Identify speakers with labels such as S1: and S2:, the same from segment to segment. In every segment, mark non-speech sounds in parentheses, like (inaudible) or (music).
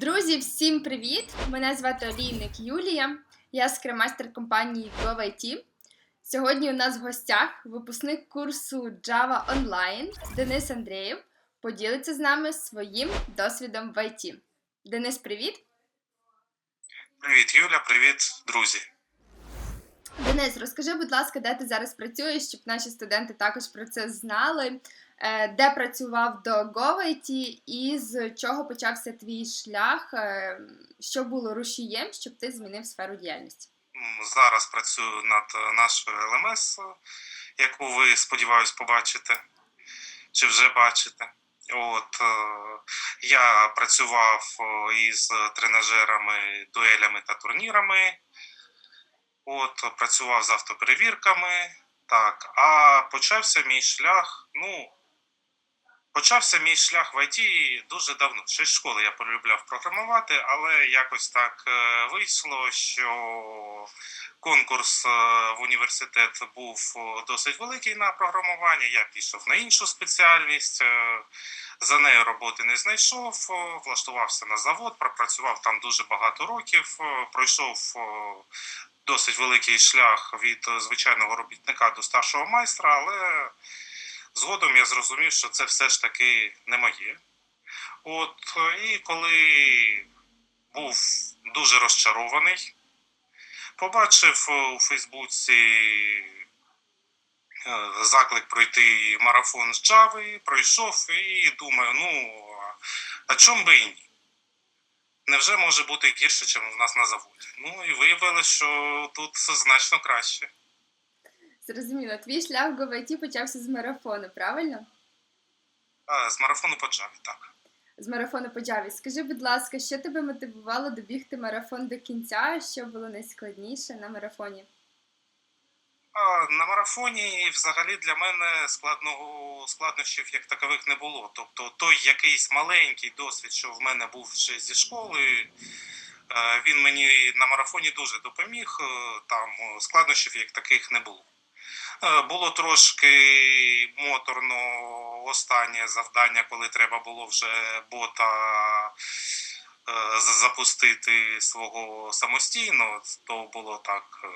S1: Друзі, всім привіт! Мене звати Олійник Юлія. Я скремастер компанії GoVIT. Сьогодні у нас в гостях випускник курсу Java Online Денис Андрієв поділиться з нами своїм досвідом в IT. Денис, привіт!
S2: Привіт, Юля, привіт, друзі.
S1: Денис, розкажи, будь ласка, де ти зараз працюєш, щоб наші студенти також про це знали. Е, Де працював до GoVIT і з чого почався твій шлях? Е, Що було рушієм, щоб ти змінив сферу діяльності?
S2: Зараз працюю над е, нашою ЛМС, яку ви сподіваюсь побачите чи вже бачите. От я працював із тренажерами, дуелями та турнірами. От працював з автоперевірками. Так, а почався мій шлях. Ну, почався мій шлях в ІТ дуже давно. Ще з школи я полюбляв програмувати, але якось так е, вийшло, що конкурс е, в університет був е, досить великий на програмування. Я пішов на іншу спеціальність. За нею роботи не знайшов, влаштувався на завод, пропрацював там дуже багато років, пройшов досить великий шлях від звичайного робітника до старшого майстра, але згодом я зрозумів, що це все ж таки не моє. От і коли був дуже розчарований, побачив е, у Фейсбуці е, заклик пройти марафон з Java, пройшов і думаю, ну а чому би і ні? Невже може бути гірше, ніж в нас на заводі? Ну і виявилося, що тут значно краще.
S1: Зрозуміло, твій шлях в GoVIT почався з марафону, правильно?
S2: А, з марафону по Java, так.
S1: З марафону по Java. Скажи, будь ласка, що тебе мотивувало добігти марафон до кінця? Що було найскладніше на марафоні?
S2: А, на марафоні взагалі для мене складного складнощів як такових не було. Тобто той якийсь маленький досвід, що в мене був ще зі школи, е, він мені на марафоні дуже допоміг. е, Там е, складнощів як таких не було. Е, Було трошки моторно останнє завдання, коли треба було вже бота е, запустити свого самостійно, то було так. е,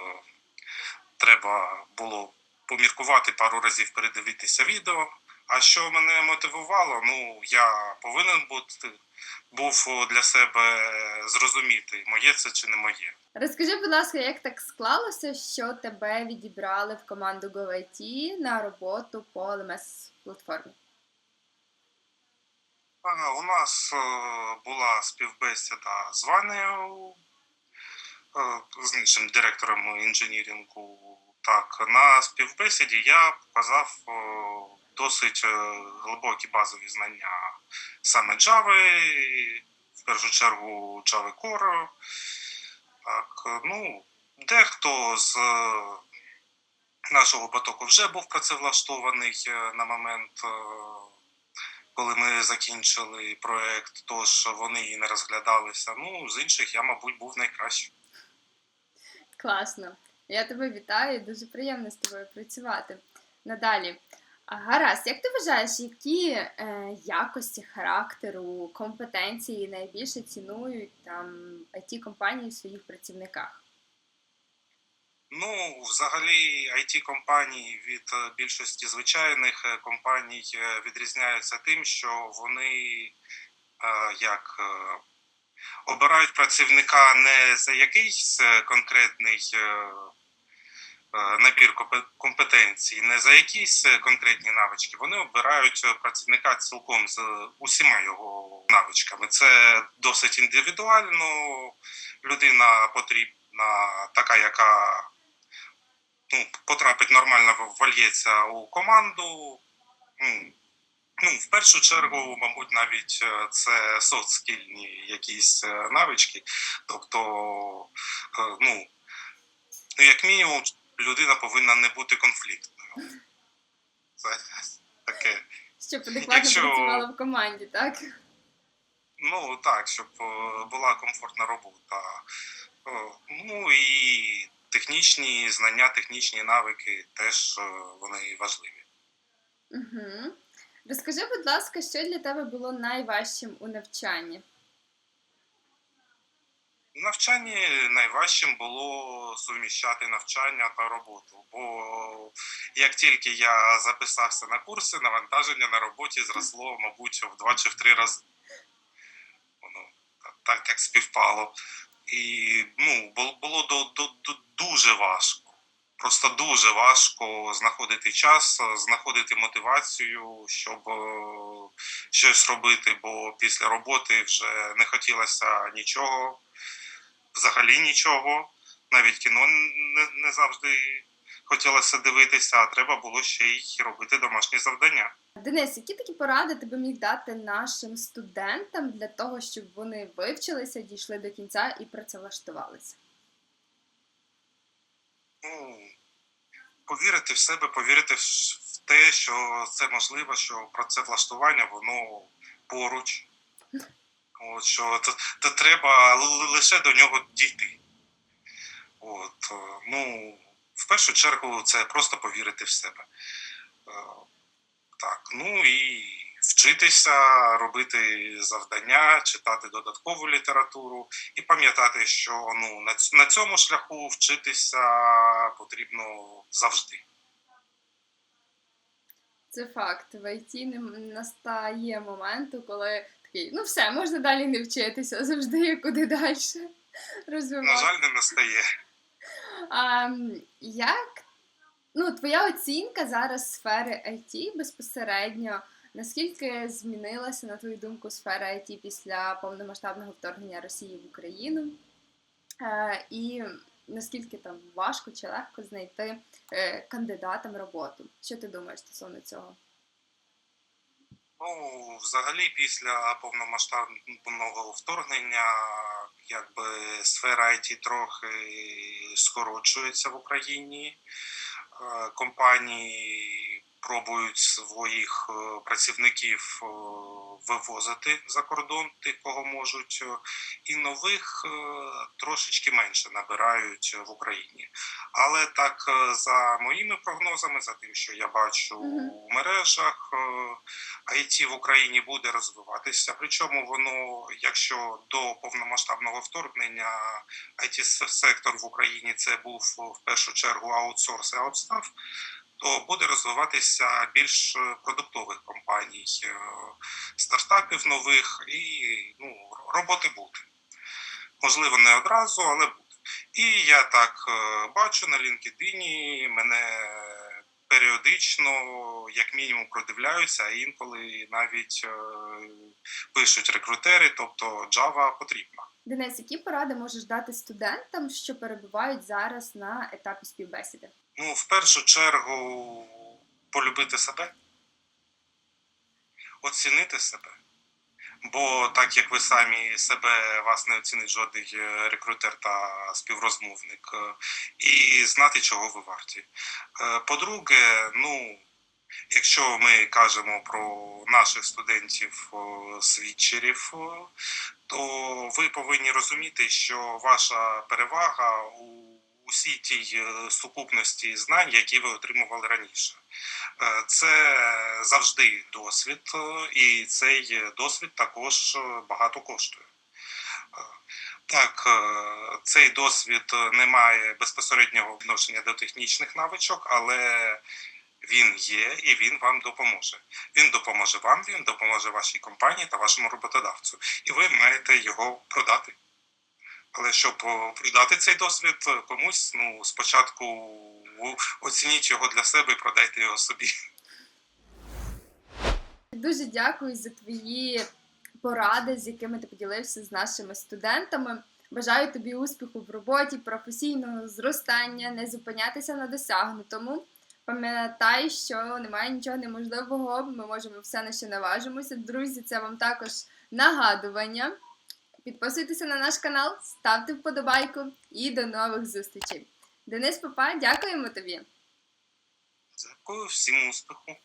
S2: треба було поміркувати пару разів передивитися відео. А що мене мотивувало? Ну я повинен бути був для себе зрозуміти, моє це чи не моє.
S1: Розкажи, будь ласка, як так склалося, що тебе відібрали в команду GoVIT на роботу по LMS платформі?
S2: У нас е, була співбесіда з Ванею, е, з іншим директором інженірінгу. Так, на співбесіді я показав е, досить е, глибокі базові знання саме Java, в першу чергу Java Core. Так, ну, дехто з е, нашого потоку вже був працевлаштований е, на момент. коли ми закінчили проект, тож вони і не розглядалися. Ну, з інших я, мабуть, був найкращим.
S1: Класно. Я тебе вітаю, дуже приємно з тобою працювати. Надалі. Гаразд, як ти вважаєш, які е, якості характеру, компетенції найбільше цінують там it компанії в своїх працівниках?
S2: Ну, взагалі, it компанії від е, більшості звичайних е, компаній е, відрізняються тим, що вони е, як е, обирають працівника не за якийсь конкретний е, набір компетенцій, не за якісь е, конкретні навички. Вони обирають е, працівника цілком з усіма його навичками. Це досить індивідуально. Людина потрібна така, яка ну, потрапить нормально вольється у команду. Ну, в першу чергу, мабуть, навіть е, це софтскільні якісь е, навички. Тобто, е, ну, ну, як мінімум, людина повинна не бути конфліктною. Це таке.
S1: Щоб адекватно
S2: Якщо-
S1: працювала в команді, так?
S2: Ну так, щоб е, була комфортна робота. Е, Ну і технічні знання, технічні навики теж е, вони важливі.
S1: Угу. Розкажи, будь ласка, що для тебе було найважчим у навчанні?
S2: В навчанні найважчим було суміщати навчання та роботу, бо як тільки я записався на курси, навантаження на роботі зросло, мабуть, в два чи в три рази. Воно так як співпало. І ну, було до, до, до, дуже важко. Просто дуже важко знаходити час, знаходити мотивацію, щоб е, щось робити, бо після роботи вже не хотілося нічого, взагалі нічого. Навіть кіно не, не завжди хотілося дивитися, а треба було ще й робити домашні завдання.
S1: Денис, які такі поради ти би міг дати нашим студентам для того, щоб вони вивчилися, дійшли до кінця і працевлаштувалися?
S2: ну, повірити в себе, повірити в те, що це можливо, що працевлаштування воно поруч. От, що то, то треба лише до нього дійти. От, е, ну, в першу чергу, це просто повірити в себе. Е, Так, ну і вчитися, робити завдання, читати додаткову літературу і пам'ятати, що ну, на, на цьому шляху вчитися потрібно завжди.
S1: Це факт. В ІТ не настає моменту, коли такий, ну все, можна далі не вчитися, завжди є куди далі (laughs)
S2: На жаль, не настає.
S1: А, як ну, твоя оцінка зараз сфери IT безпосередньо? Наскільки змінилася, на твою думку, сфера IT після повномасштабного вторгнення Росії в Україну? Е, і наскільки там важко чи легко знайти е, кандидатам роботу? Що ти думаєш стосовно цього?
S2: Ну, взагалі, після повномасштабного вторгнення, якби сфера IT трохи скорочується в Україні. Е, Компанії пробують своїх е, працівників е, вивозити за кордон, тих, кого можуть, е, і нових трошечки менше набирають в Україні. Але так, за моїми прогнозами, за тим, що я бачу у мережах, IT в Україні буде розвиватися. Причому воно, якщо до повномасштабного вторгнення it сектор в Україні це був в першу чергу аутсорс і аутстаф, то буде розвиватися більш е, продуктових компаній, е, стартапів нових і ну, роботи буде. Можливо, не одразу, але буде. І я так е, бачу на LinkedIn, мене періодично, як мінімум, продивляються, а інколи навіть пишуть рекрутери, тобто Java потрібна.
S1: Денис, які поради можеш дати студентам, що перебувають зараз на етапі співбесіди?
S2: Ну, в першу чергу, полюбити себе, оцінити себе. Бо так як ви самі себе вас не оцінить жодний е, рекрутер та співрозмовник, е, і знати, чого ви варті. Е, По-друге, ну, якщо ми кажемо про наших студентів свідчерів, то ви повинні розуміти, що ваша перевага у усій тій е, сукупності знань, які ви отримували раніше. Е, Це завжди досвід, е, і цей досвід також багато коштує. Так, цей досвід не має безпосереднього відношення до технічних навичок, але він є і він вам допоможе. Він допоможе вам, він допоможе вашій компанії та вашому роботодавцю, і ви маєте його продати. Але щоб о, продати цей досвід е, комусь, ну спочатку оцініть його для себе і продайте його собі.
S1: Дуже дякую за твої поради, з якими ти поділився з нашими студентами. Бажаю тобі успіху в роботі, професійного зростання, не зупинятися на досягнутому. Пам'ятай, що немає нічого неможливого, ми можемо все на що наважимося. Друзі, це вам також нагадування. Підписуйтеся на наш канал, ставте вподобайку і до нових зустрічей. Денис Попа, дякуємо тобі!
S2: Дякую, всім успіху.